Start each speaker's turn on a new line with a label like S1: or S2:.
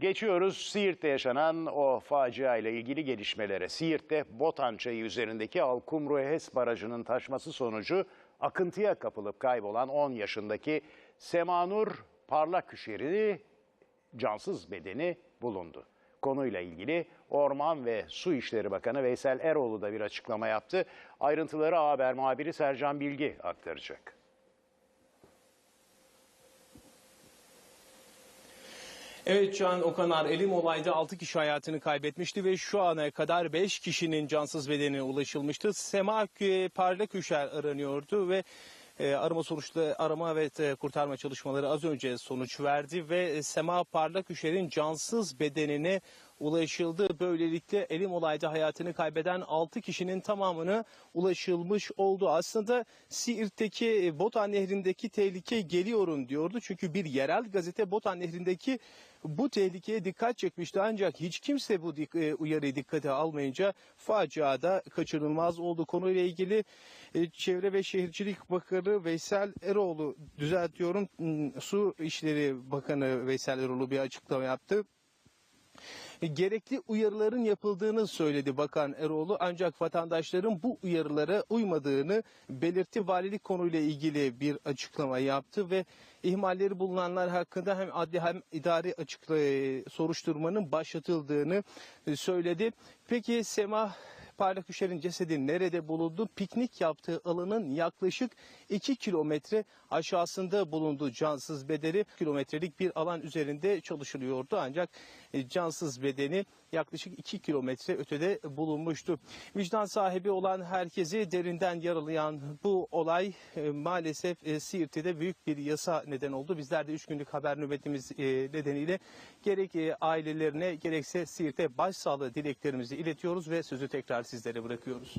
S1: Geçiyoruz Siirt'te yaşanan o facia ile ilgili gelişmelere. Siirt'te Botan Çayı üzerindeki Alkumru HES barajının taşması sonucu akıntıya kapılıp kaybolan 10 yaşındaki Semanur Parlaküşeri cansız bedeni bulundu. Konuyla ilgili Orman ve Su İşleri Bakanı Veysel Eroğlu da bir açıklama yaptı. Ayrıntıları Haber muhabiri Sercan Bilgi aktaracak.
S2: Evet Can Okanar elim olayda 6 kişi hayatını kaybetmişti ve şu ana kadar 5 kişinin cansız bedenine ulaşılmıştı. Sema Kü- Parlaküşer aranıyordu ve e, arama sonuçta arama ve e, kurtarma çalışmaları az önce sonuç verdi ve e, Sema Parlaküşer'in cansız bedenine ulaşıldı. Böylelikle elim olayda hayatını kaybeden 6 kişinin tamamına ulaşılmış oldu. Aslında Siirt'teki e, Botan Nehri'ndeki tehlike geliyorum diyordu. Çünkü bir yerel gazete Botan Nehri'ndeki bu tehlikeye dikkat çekmişti. Ancak hiç kimse bu e, uyarıyı dikkate almayınca faciada kaçınılmaz oldu. Konuyla ilgili e, Çevre ve Şehircilik Bakanı Veysel Eroğlu düzeltiyorum. Hmm, Su İşleri Bakanı Veysel Eroğlu bir açıklama yaptı gerekli uyarıların yapıldığını söyledi Bakan Eroğlu ancak vatandaşların bu uyarılara uymadığını belirtti. Valilik konuyla ilgili bir açıklama yaptı ve ihmalleri bulunanlar hakkında hem adli hem idari açıkla soruşturmanın başlatıldığını söyledi. Peki Sema Parlaküşer'in cesedi nerede bulundu? Piknik yaptığı alanın yaklaşık 2 kilometre aşağısında bulundu cansız bedeni. Kilometrelik bir alan üzerinde çalışılıyordu ancak e, cansız bedeni yaklaşık 2 kilometre ötede bulunmuştu. Vicdan sahibi olan herkesi derinden yaralayan bu olay e, maalesef e, Siirt'te büyük bir yasa neden oldu. Bizler de 3 günlük haber nöbetimiz nedeniyle gerek ailelerine gerekse Siirt'e başsağlığı dileklerimizi iletiyoruz ve sözü tekrar sizlere bırakıyoruz.